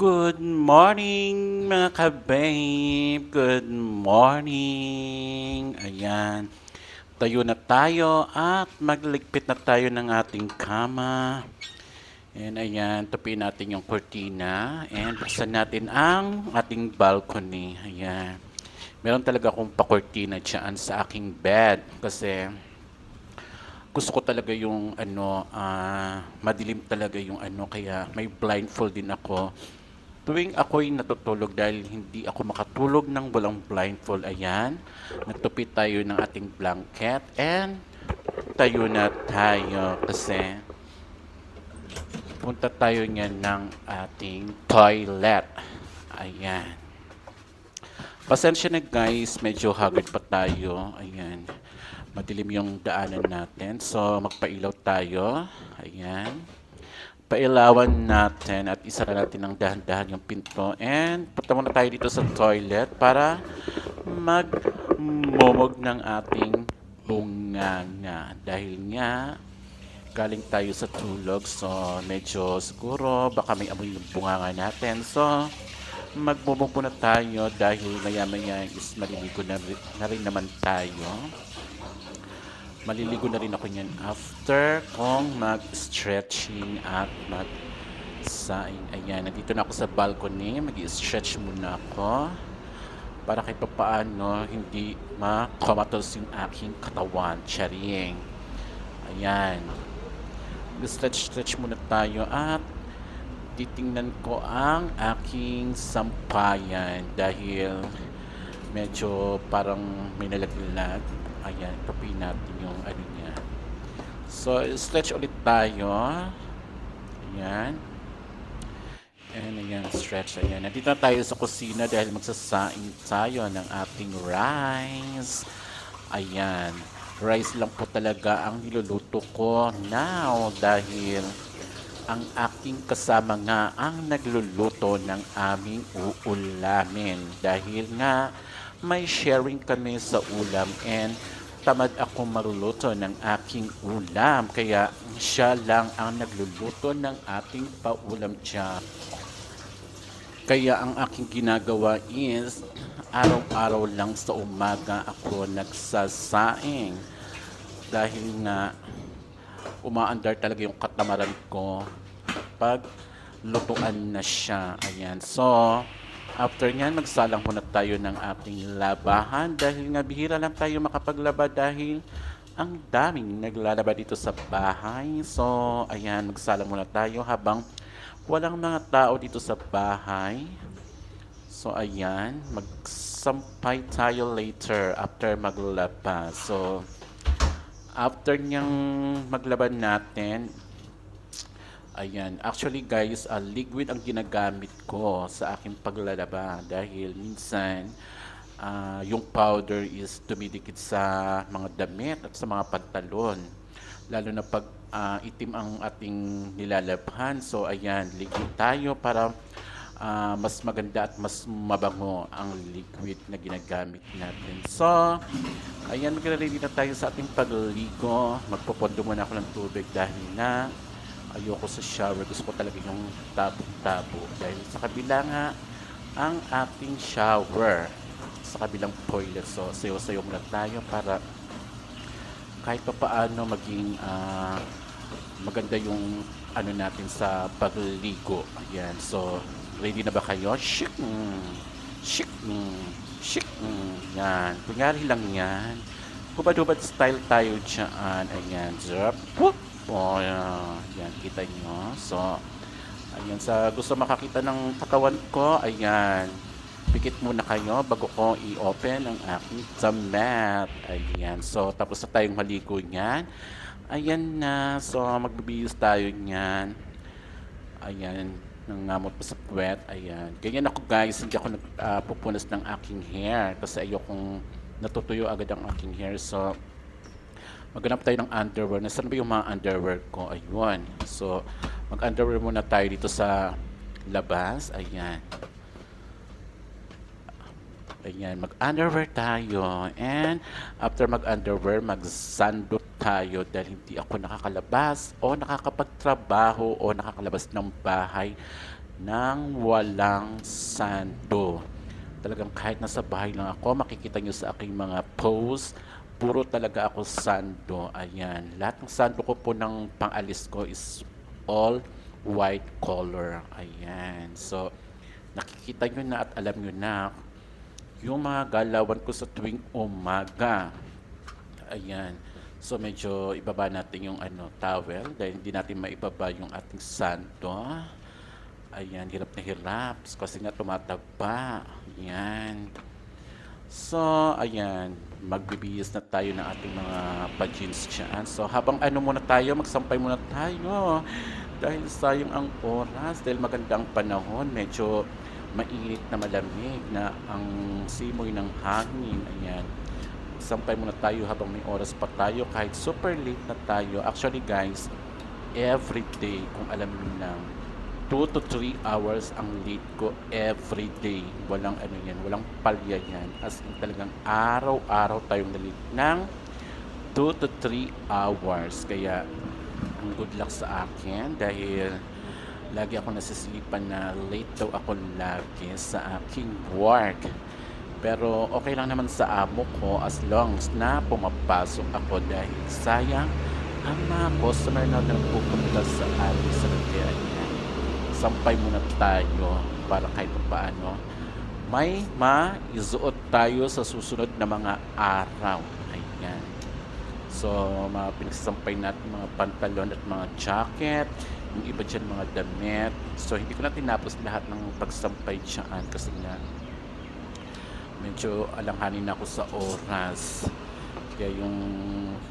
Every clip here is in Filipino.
Good morning mga ka-babe! Good morning! Ayan. Tayo na tayo at magligpit na tayo ng ating kama. And ayan, tupiin natin yung cortina and buksan natin ang ating balcony. Ayan. Meron talaga akong pa-cortina dyan sa aking bed kasi gusto ko talaga yung ano, ah, madilim talaga yung ano, kaya may blindfold din ako. Tuwing ako'y natutulog dahil hindi ako makatulog ng walang blindfold, ayan, nagtupi tayo ng ating blanket and tayo na tayo kasi punta tayo niyan ng ating toilet. Ayan. Pasensya na guys, medyo haggard pa tayo. Ayan. Madilim yung daanan natin. So, magpailaw tayo. Ayan. Pailawan natin at isa na natin ng dahan-dahan yung pinto. And punta muna tayo dito sa toilet para magmumog ng ating bunganga. Dahil nga, galing tayo sa tulog. So, medyo siguro baka may amoy yung bunganga natin. So, magmumog muna tayo dahil maya-maya is maliligo na, na rin naman tayo. Maliligo na rin ako niyan after kung mag-stretching at mag-saing. Ayan, nandito na ako sa balcony. Mag-stretch muna ako para kahit paano hindi ma-comatose yung aking katawan. Charing. Ayan. Mag-stretch-stretch muna tayo at titingnan ko ang aking sampayan dahil medyo parang may nalaglag. Ayan, copy natin yung ano niya. So, stretch ulit tayo. Ayan. And ayan, stretch. Ayan. Nandito na tayo sa kusina dahil magsasaing tayo ng ating rice. Ayan. Rice lang po talaga ang niluluto ko now dahil ang aking kasama nga ang nagluluto ng aming uulamin dahil nga may sharing kami sa ulam and tamad ako maruluto ng aking ulam kaya siya lang ang nagluluto ng ating paulam dyan. Kaya ang aking ginagawa is araw-araw lang sa umaga ako nagsasaing dahil nga umaandar talaga yung katamaran ko pag lutuan na siya. Ayan. So, after nyan, magsalang muna tayo ng ating labahan dahil nga bihira lang tayo makapaglaba dahil ang daming naglalaba dito sa bahay. So, ayan, magsalang muna tayo habang walang mga tao dito sa bahay. So, ayan, magsampay tayo later after maglaba. So, after niyang maglaban natin, ayan, actually guys, uh, liquid ang ginagamit ko sa aking paglalaba dahil minsan ah, yung powder is dumidikit sa mga damit at sa mga pantalon. Lalo na pag ah, itim ang ating nilalabhan. So ayan, liquid tayo para ah, mas maganda at mas mabango ang liquid na ginagamit natin. So, ayan, magre-ready na tayo sa ating pagligo. Magpopondo muna ako ng tubig dahil na ayoko sa shower. Gusto ko talaga yung tabo-tabo. Dahil sa kabila nga, ang ating shower sa kabilang toilet. So, sayo-sayo muna tayo para kahit pa paano maging ah, maganda yung ano natin sa pagligo. Ayan. So, ready na ba kayo? Shik! Shik! Shik! Yan. Kunyari lang yan. Hubad-hubad style tayo dyan. Ayan. Zerp. Whoop! O, yan. Yan. Kita nyo. So, ayan. Sa gusto makakita ng katawan ko, ayan. Pikit muna kayo bago ko i-open ang aking damit. Ayan. So, tapos na tayong maligo niyan. Ayan na. So, magbibihis tayo niyan. Ayan. Nangamot pa sa puwet. Ayan. Ganyan ako guys. Hindi ako nagpupunas ng aking hair. Kasi ayokong natutuyo agad ang aking hair. So, maghanap tayo ng underwear. Nasaan ba yung mga underwear ko? Ayun. So, mag-underwear muna tayo dito sa labas. Ayan. Ayan, mag-underwear tayo. And after mag-underwear, mag-sandot tayo dahil hindi ako nakakalabas o nakakapagtrabaho o nakakalabas ng bahay ng walang sando. Talagang kahit nasa bahay lang ako, makikita nyo sa aking mga posts, puro talaga ako sando. Ayan. Lahat ng sando ko po ng pangalis ko is all white color. Ayan. So, nakikita nyo na at alam nyo na yung mga galawan ko sa tuwing umaga. Ayan. So medyo ibaba natin yung ano towel dahil hindi natin maibaba yung ating santo. Ayan, hirap na hirap kasi nga tumataba. Ayan. So, ayan, magbibihis na tayo ng ating mga pa-jeans dyan. So, habang ano muna tayo, magsampay muna tayo. Dahil sayang ang oras, dahil maganda ang panahon, medyo mainit na malamig na ang simoy ng hangin. Ayan. Sampay muna tayo habang may oras pa tayo kahit super late na tayo. Actually guys, every day, kung alam niyo lang, 2 to 3 hours ang late ko every day. Walang ano yan, walang palya yan. As in talagang araw-araw tayong nalit ng 2 to 3 hours. Kaya, ang good luck sa akin dahil lagi ako nasisilipan na late daw ako lagi sa aking work. Pero okay lang naman sa amo ko as long as na pumapasok ako dahil sayang ang mga customer na nagpupunta sa ating sa niya sampay muna tayo para kahit pa paano may maisuot tayo sa susunod na mga araw. Ayan. So, mga pinagsasampay natin mga pantalon at mga jacket, yung iba dyan mga damit. So, hindi ko na tinapos lahat ng pagsampay dyan kasi nga medyo alanghanin ako sa oras. Kaya yung,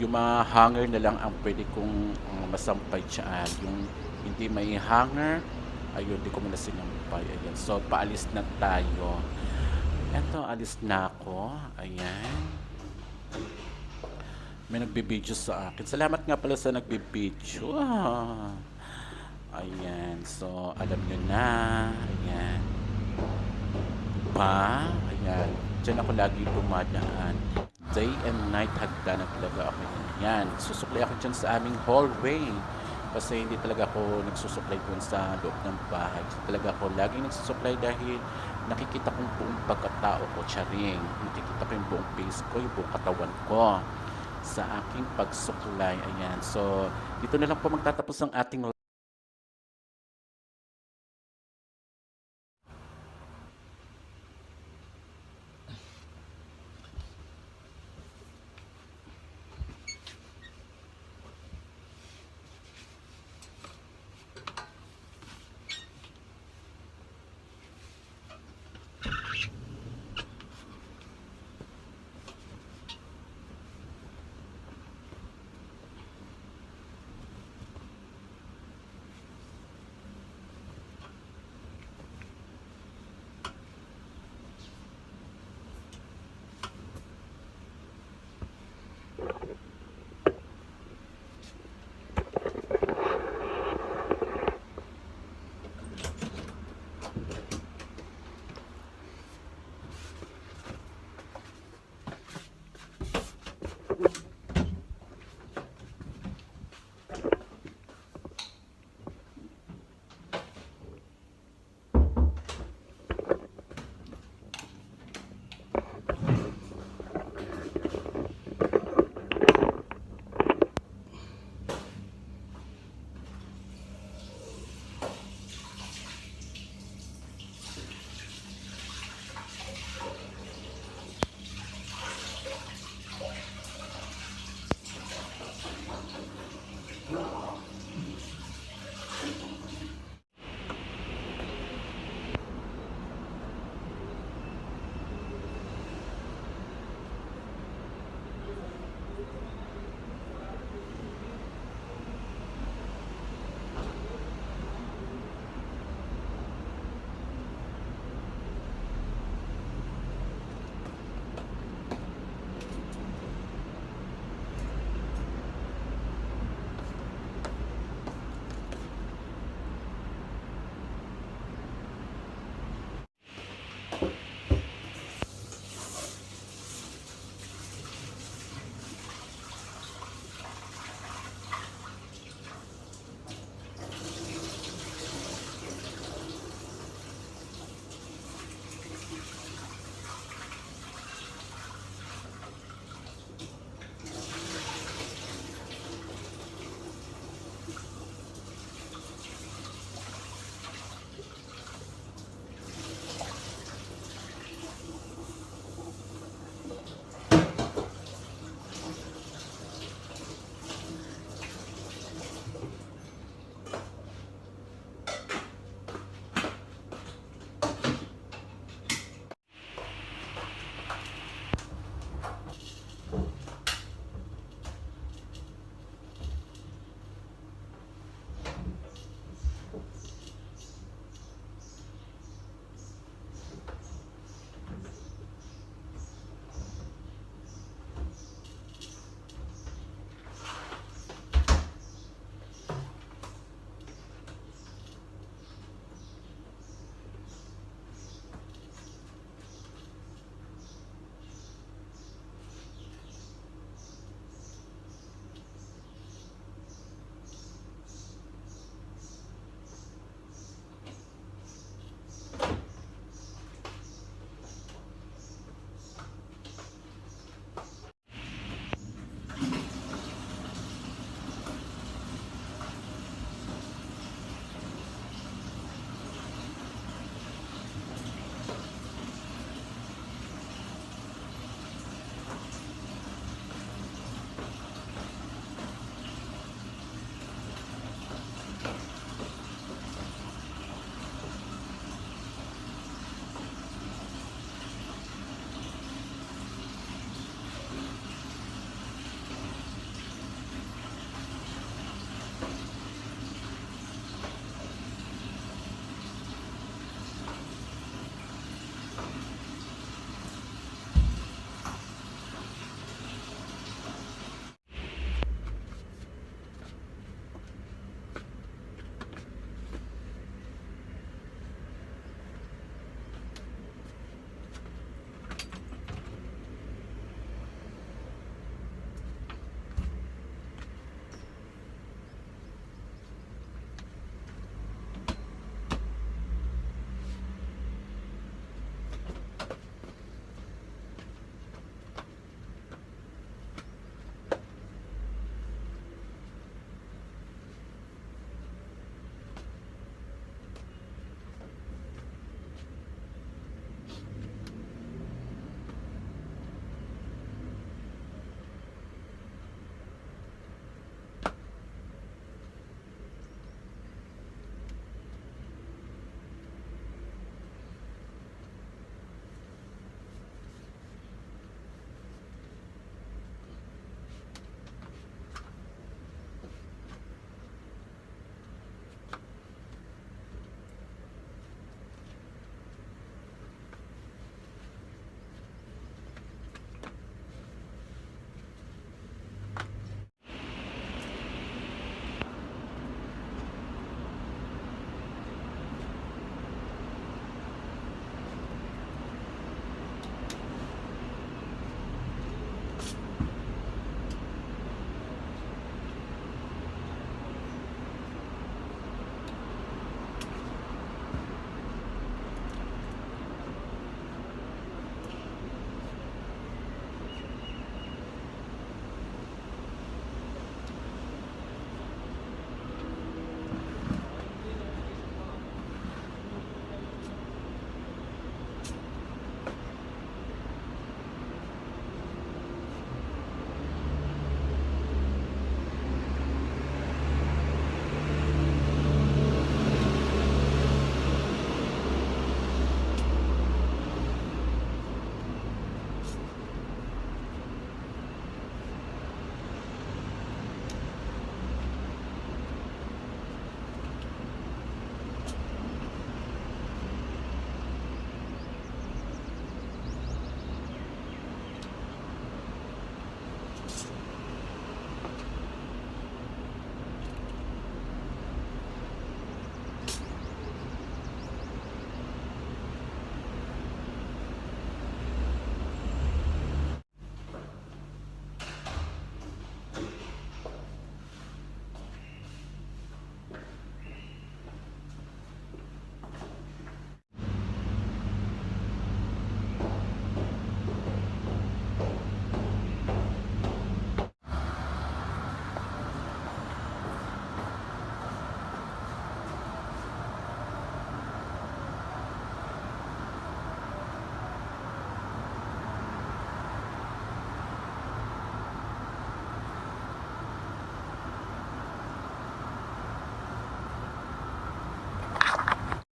yung mga hanger na lang ang pwede kong uh, masampay dyan. Yung hindi may hanger, ayun, di ko muna sinampay. Ayan. So, paalis na tayo. Eto, alis na ako. Ayan. May nagbibideo sa akin. Salamat nga pala sa nagbibideo. Ah. Ayan. So, alam nyo na. Ayan. Pa. Ayan. Diyan ako lagi dumadaan. Day and night hagda na talaga ako. Ayan. Susuklay ako dyan sa aming hallway kasi hindi talaga ako nagsusupply dun sa loob ng bahay. Talaga ako laging nagsusupply dahil nakikita kong buong pagkatao ko, charing. Nakikita ko yung buong face ko, yung buong katawan ko sa aking pagsuklay. Ayan. So, dito na lang po magtatapos ang ating